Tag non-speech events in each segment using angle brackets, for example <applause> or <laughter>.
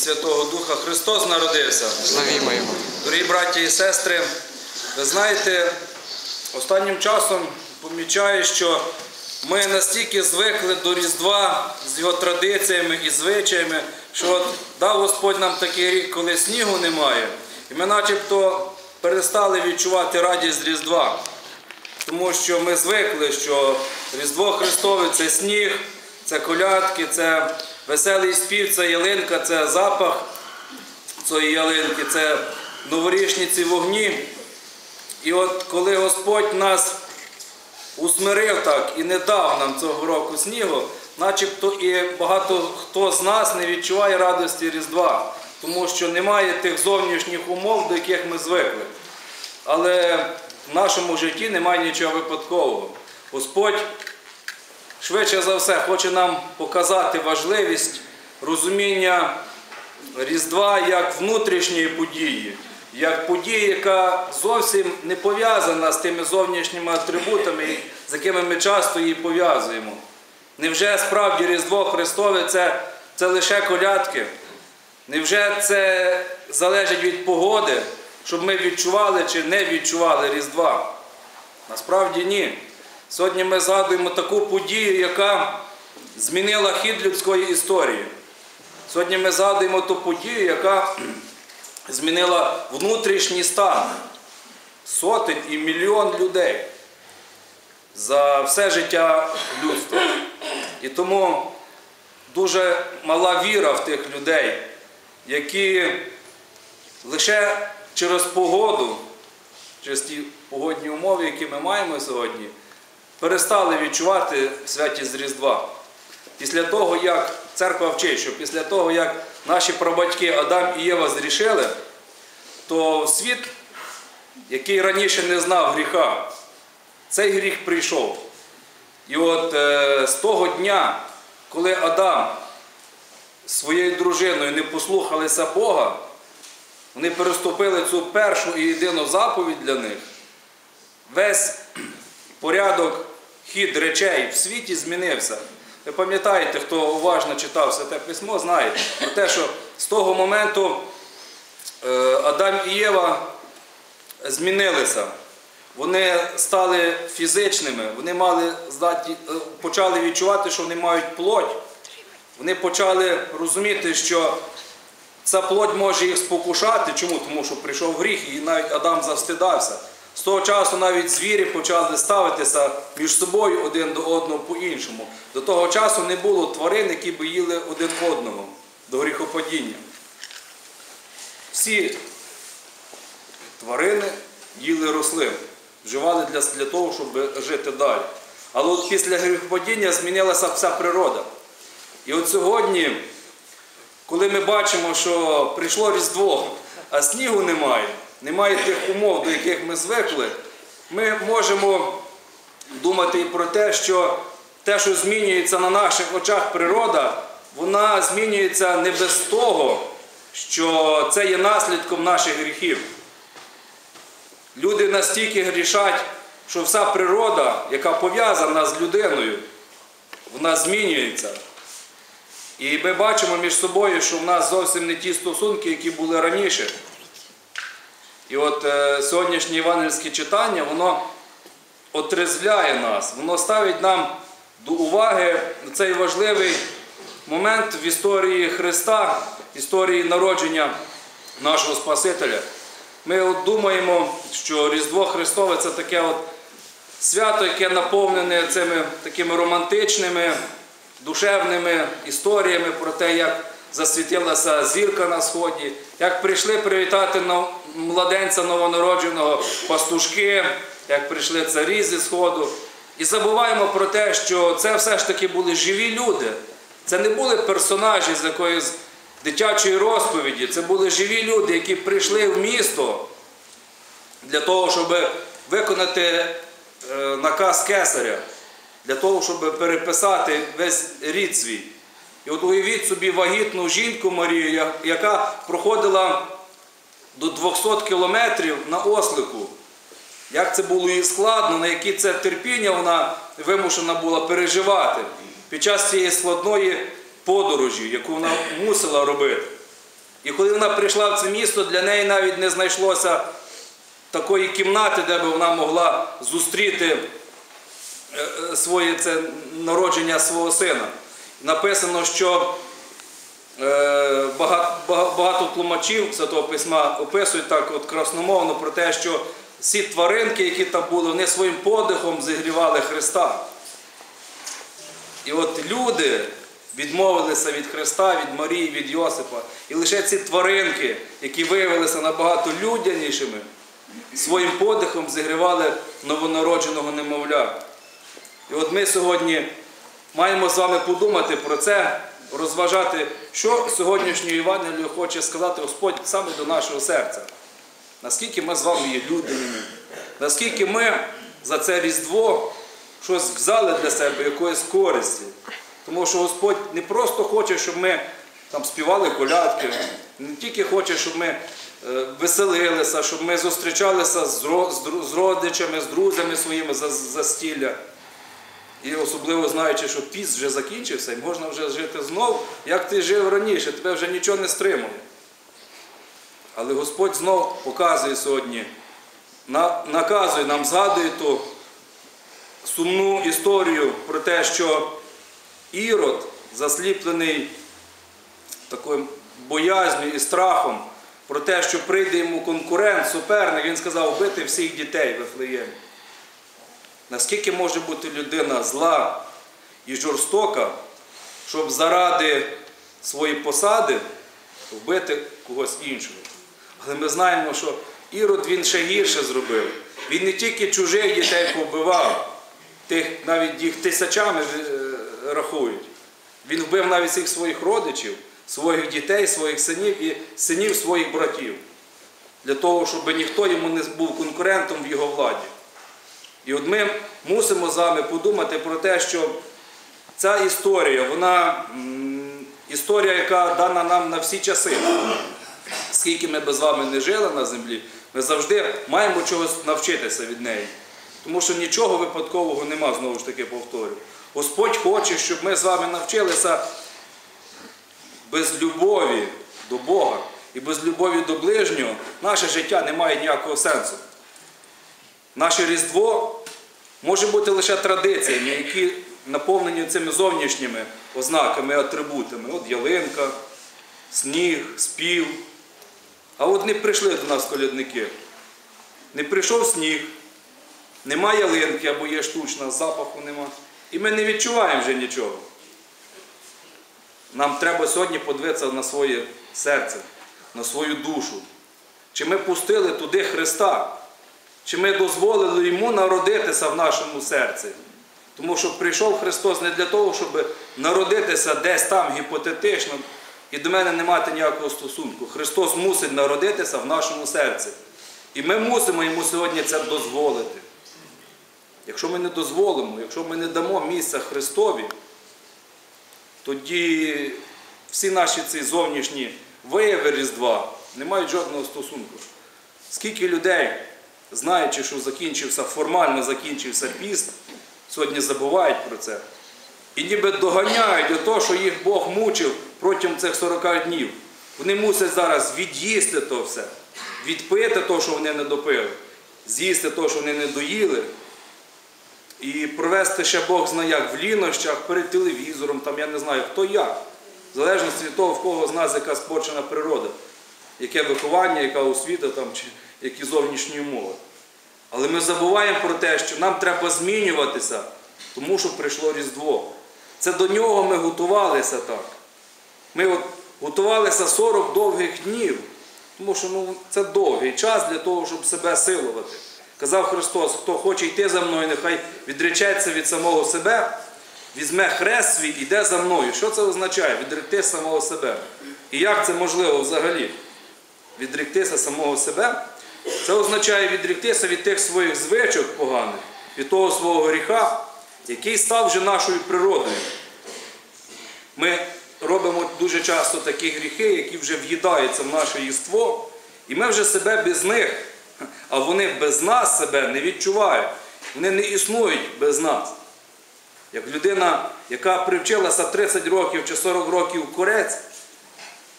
Святого Духа Христос народився. Славімо Його. Дорогі браті і сестри, ви знаєте, останнім часом помічаю, що ми настільки звикли до Різдва з його традиціями і звичаями, що от дав Господь нам такий рік, коли снігу немає, і ми начебто перестали відчувати радість Різдва. Тому що ми звикли, що Різдво Христове це сніг, це колядки, це веселий спів, це ялинка, це запах цієї ялинки, це новорічні ці вогні. І от коли Господь нас усмирив так і не дав нам цього року снігу, начебто і багато хто з нас не відчуває радості Різдва, тому що немає тих зовнішніх умов, до яких ми звикли. Але в нашому житті немає нічого випадкового. Господь швидше за все хоче нам показати важливість розуміння Різдва як внутрішньої події, як події, яка зовсім не пов'язана з тими зовнішніми атрибутами, з якими ми часто її пов'язуємо. Невже справді Різдво Христове це, це лише колядки? Невже це залежить від погоди, щоб ми відчували чи не відчували Різдва? Насправді ні. Сьогодні ми згадуємо таку подію, яка змінила хід людської історії. Сьогодні ми згадуємо ту подію, яка <clears throat> змінила внутрішній стан сотень і мільйон людей за все життя людства. І тому дуже мала віра в тих людей, які лише через погоду, через ті погодні умови, які ми маємо сьогодні, перестали відчувати святість Різдва. Після того, як церква вчить, що після того, як наші прабатьки Адам і Єва зрішили, то світ, який раніше не знав гріха, цей гріх прийшов. І от е, з того дня, коли Адам своєю дружиною не послухалися Бога, вони переступили цю першу і єдину заповідь для них, весь порядок, хід речей в світі змінився. Ви пам'ятаєте, хто уважно читав Святе Письмо, знає про те, що з того моменту е, Адам і Єва змінилися. Вони стали фізичними, вони мали здатні, е, почали відчувати, що вони мають плоть. Вони почали розуміти, що ця плоть може їх спокушати. Чому? Тому що прийшов гріх, і навіть Адам завстидався. З того часу навіть звірі почали ставитися між собою один до одного по-іншому. До того часу не було тварин, які би їли один одного до гріхопадіння. Всі тварини їли рослин, вживали для, для того, щоб жити далі. Але от після гріхопадіння змінилася вся природа. І от сьогодні, коли ми бачимо, що прийшло Різдво, а снігу немає, немає тих умов, до яких ми звикли, ми можемо думати і про те, що те, що змінюється на наших очах природа, вона змінюється не без того, що це є наслідком наших гріхів. Люди настільки грішать, що вся природа, яка пов'язана з людиною, вона змінюється. І ми бачимо між собою, що в нас зовсім не ті стосунки, які були раніше. І от е, сьогоднішнє євангельське читання, воно отрезвляє нас, воно ставить нам до уваги цей важливий момент в історії Христа, історії народження нашого Спасителя. Ми от думаємо, що Різдво Христове це таке от свято, яке наповнене цими такими романтичними, душевними історіями про те, як засвітилася зірка на сході, як прийшли привітати младенця новонародженого пастушки, як прийшли царі зі сходу. І забуваємо про те, що це все ж таки були живі люди. Це не були персонажі з якоїсь дитячої розповіді, це були живі люди, які прийшли в місто для того, щоб виконати е, наказ кесаря, для того, щоб переписати весь рід свій. І от уявіть собі вагітну жінку Марію, яка проходила до 200 кілометрів на ослику. Як це було їй складно, на які це терпіння вона вимушена була переживати під час цієї складної подорожі, яку вона мусила робити. І коли вона прийшла в це місто, для неї навіть не знайшлося такої кімнати, де би вона могла зустріти своє це народження свого сина. Написано, що е, багато, багато тлумачів Святого Письма описують так от красномовно про те, що всі тваринки, які там були, вони своїм подихом зігрівали Христа. І от люди відмовилися від Христа, від Марії, від Йосипа. І лише ці тваринки, які виявилися набагато людянішими, своїм подихом зігрівали новонародженого немовля. І от ми сьогодні маємо з вами подумати про це, розважати, що сьогоднішньою Євангелією хоче сказати Господь саме до нашого серця. Наскільки ми з вами є людяними, наскільки ми за це Різдво щось взяли для себе, якоїсь користі. Тому що Господь не просто хоче, щоб ми там співали колядки, не тільки хоче, щоб ми е, веселилися, щоб ми зустрічалися з родичами, з друзями своїми за, за стілля. І особливо знаючи, що піст вже закінчився, і можна вже жити знов, як ти жив раніше, тебе вже нічого не стримує. Але Господь знов показує сьогодні, наказує нам, згадує ту сумну історію про те, що Ірод, засліплений такою боязнью і страхом, про те, що прийде йому конкурент, суперник, він сказав вбити всіх дітей в Вифлеємі. Наскільки може бути людина зла і жорстока, щоб заради своєї посади вбити когось іншого? Але ми знаємо, що Ірод він ще гірше зробив. Він не тільки чужих дітей побивав, тих навіть їх тисячами е, рахують. Він вбив навіть всіх своїх родичів, своїх дітей, своїх синів і синів своїх братів. Для того, щоб ніхто йому не був конкурентом в його владі. І от ми мусимо з вами подумати про те, що ця історія, вона історія, яка дана нам на всі часи. Скільки ми би з вами не жили на землі, ми завжди маємо чогось навчитися від неї. Тому що нічого випадкового нема, знову ж таки повторю. Господь хоче, щоб ми з вами навчилися без любові до Бога і без любові до ближнього наше життя не має ніякого сенсу. Наше Різдво може бути лише традиціями, які наповнені цими зовнішніми ознаками, атрибутами. От ялинка, сніг, спів. А от не прийшли до нас колядники. Не прийшов сніг, нема ялинки або є штучна, запаху нема. І ми не відчуваємо вже нічого. Нам треба сьогодні подивитися на своє серце, на свою душу. Чи ми пустили туди Христа? Чи ми дозволили йому народитися в нашому серці? Тому що прийшов Христос не для того, щоб народитися десь там гіпотетично і до мене не мати ніякого стосунку. Христос мусить народитися в нашому серці. І ми мусимо йому сьогодні це дозволити. Якщо ми не дозволимо, якщо ми не дамо місця Христові, тоді всі наші ці зовнішні вияви Різдва не мають жодного стосунку. Скільки людей, знаючи, що закінчився, формально закінчився піст, сьогодні забувають про це. І ніби доганяють до того, що їх Бог мучив протягом цих 40 днів. Вони мусять зараз від'їсти то все, відпити то, що вони не допили, з'їсти то, що вони не доїли, і провести ще Бог знає як в лінощах, перед телевізором, там я не знаю хто як. В залежності від того, в кого з нас яка спорчена природа, яке виховання, яка освіта там, чи які зовнішні умови. Але ми забуваємо про те, що нам треба змінюватися, тому що прийшло Різдво. Це до нього ми готувалися так. Ми от готувалися 40 довгих днів, тому що ну, це довгий час для того, щоб себе силувати. Казав Христос, хто хоче йти за мною, нехай відречеться від самого себе, візьме хрест свій і йде за мною. Що це означає? Відректи самого себе. І як це можливо взагалі? Відректися самого себе? Це означає відректися від тих своїх звичок поганих, від того свого гріха, який став вже нашою природою. Ми робимо дуже часто такі гріхи, які вже в'їдаються в наше єство, і ми вже себе без них, а вони без нас себе не відчувають. Вони не існують без нас. Як людина, яка привчилася 30 років чи 40 років корець,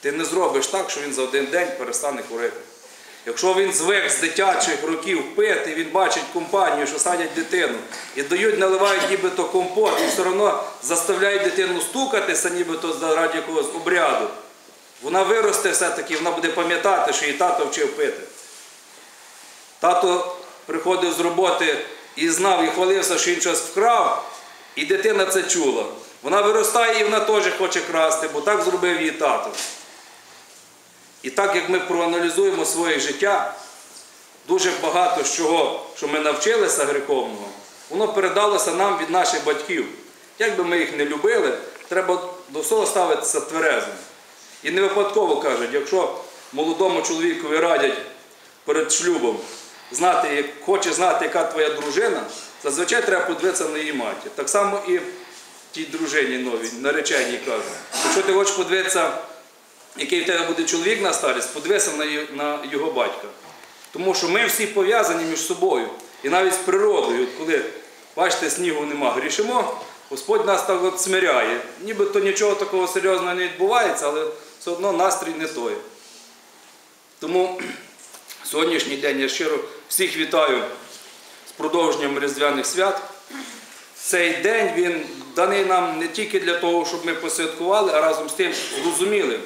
Ти не зробиш так, що він за один день перестане курити. Якщо він звик з дитячих років пити, він бачить компанію, що садять дитину і дають, наливають нібито компот, і все одно заставляють дитину стукатися, нібито заради якогось обряду. Вона виросте все-таки, вона буде пам'ятати, що її тато вчив пити. Тато приходив з роботи і знав, і хвалився, що він щось вкрав, і дитина це чула. Вона виростає і вона теж хоче красти, бо так зробив її тато. І так як ми проаналізуємо своє життя, дуже багато з чого, що ми навчилися гріховного, воно передалося нам від наших батьків. Як би ми їх не любили, треба до всього ставитися тверезим. І не випадково кажуть, якщо молодому чоловікові радять перед шлюбом, знати, хоче знати, яка твоя дружина, зазвичай треба подивитися на її матір. Так само і тій дружині новій, нареченій кажуть. Якщо ти хочеш подивитися, який в тебе буде чоловік на старість, подивися на його батька. Тому що ми всі пов'язані між собою і навіть з природою. Коли, бачите, снігу нема, грішимо, Господь нас так от смиряє. Нібито нічого такого серйозного не відбувається, але все одно настрій не той. Тому <clears throat> сьогоднішній день я щиро всіх вітаю з продовженням Різдвяних свят. Цей день він даний нам не тільки для того, щоб ми посвяткували, а разом з тим зрозуміли,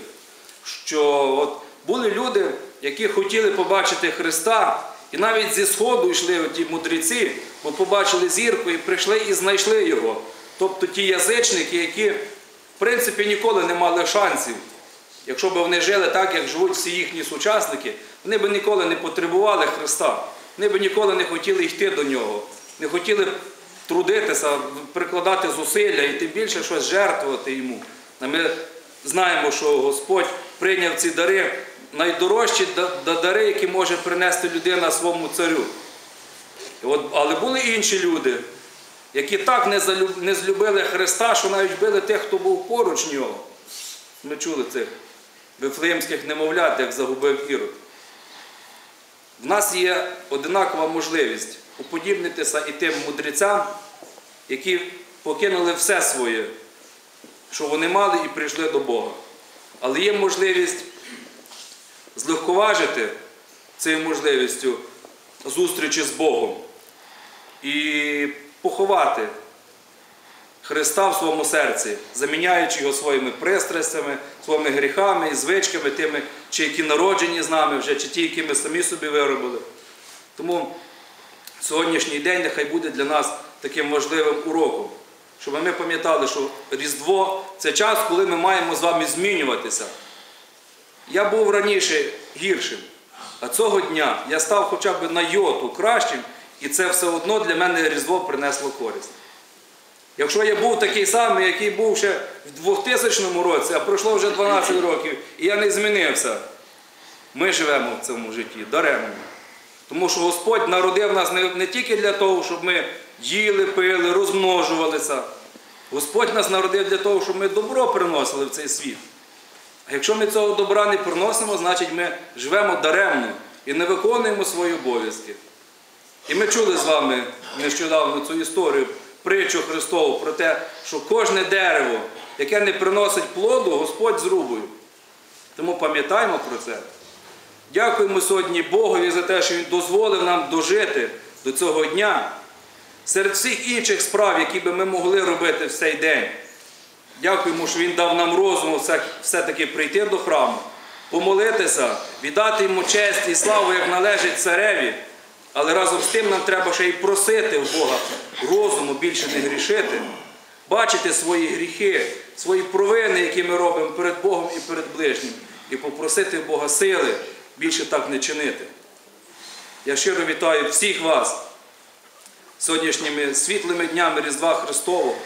що от були люди, які хотіли побачити Христа, і навіть зі Сходу йшли ті мудреці, бо побачили зірку і прийшли і знайшли його. Тобто ті язичники, які в принципі ніколи не мали шансів. Якщо б вони жили так, як живуть всі їхні сучасники, вони б ніколи не потребували Христа. Вони б ніколи не хотіли йти до нього, не хотіли трудитися, прикладати зусилля і тим більше щось жертвувати йому. Ми знаємо, що Господь прийняв ці дари, найдорожчі да- да- дари, які може принести людина своєму царю. Але були інші люди, які так не злюбили Христа, що навіть били тих, хто був поруч нього. Ми чули цих вифлеємських немовлят, як загубив Ірод. В нас є одинакова можливість уподібнитися і тим мудрецям, які покинули все своє, що вони мали і прийшли до Бога. Але є можливість злегковажити цією можливістю зустрічі з Богом і поховати Христа в своєму серці, заміняючи його своїми пристрастями, своїми гріхами і звичками, тими, чи які народжені з нами вже, чи ті, які ми самі собі виробили. Тому сьогоднішній день нехай буде для нас таким важливим уроком, щоб ми пам'ятали, що Різдво це час, коли ми маємо з вами змінюватися. Я був раніше гіршим, а цього дня я став хоча б на йоту кращим, і це все одно для мене Різдво принесло користь. Якщо я був такий самий, який був ще в 2000 році, а пройшло вже 12 років, і я не змінився, ми живемо в цьому житті даремно. Тому що Господь народив нас не, тільки для того, щоб ми їли, пили, розмножувалися. Господь нас народив для того, щоб ми добро приносили в цей світ. А якщо ми цього добра не приносимо, значить ми живемо даремно і не виконуємо свої обов'язки. І ми чули з вами нещодавно цю історію, притчу Христову про те, що кожне дерево, яке не приносить плоду, Господь зрубує. Тому пам'ятаємо про це. Дякуємо сьогодні Богові за те, що Він дозволив нам дожити до цього дня. Серед всіх інших справ, які би ми могли робити в цей день. Дякуємо, що Він дав нам розуму все- все-таки прийти до храму, помолитися, віддати йому честь і славу, як належить цареві. Але разом з тим нам треба ще й просити в Бога розуму більше не грішити, бачити свої гріхи, свої провини, які ми робимо перед Богом і перед ближнім, і попросити Бога сили більше так не чинити. Я щиро вітаю всіх вас сьогоднішніми світлими днями Різдва Христового.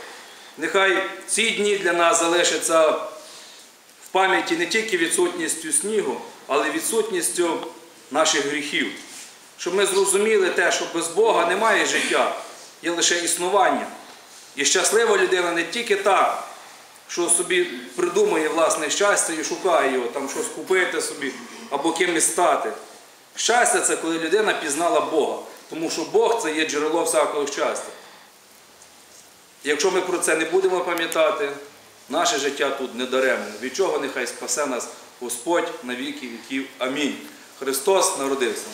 Нехай ці дні для нас залишаться в пам'яті не тільки відсутністю снігу, але й відсутністю наших гріхів. Щоб ми зрозуміли те, що без Бога немає життя, є лише існування. І щаслива людина не тільки та, що собі придумує власне щастя і шукає його, там щось купити собі або кимось стати. Щастя це коли людина пізнала Бога, тому що Бог це є джерело всякого щастя. Якщо ми про це не будемо пам'ятати, наше життя тут не даремне. Від чого нехай спасе нас Господь на віки віків. Амінь. Христос народився.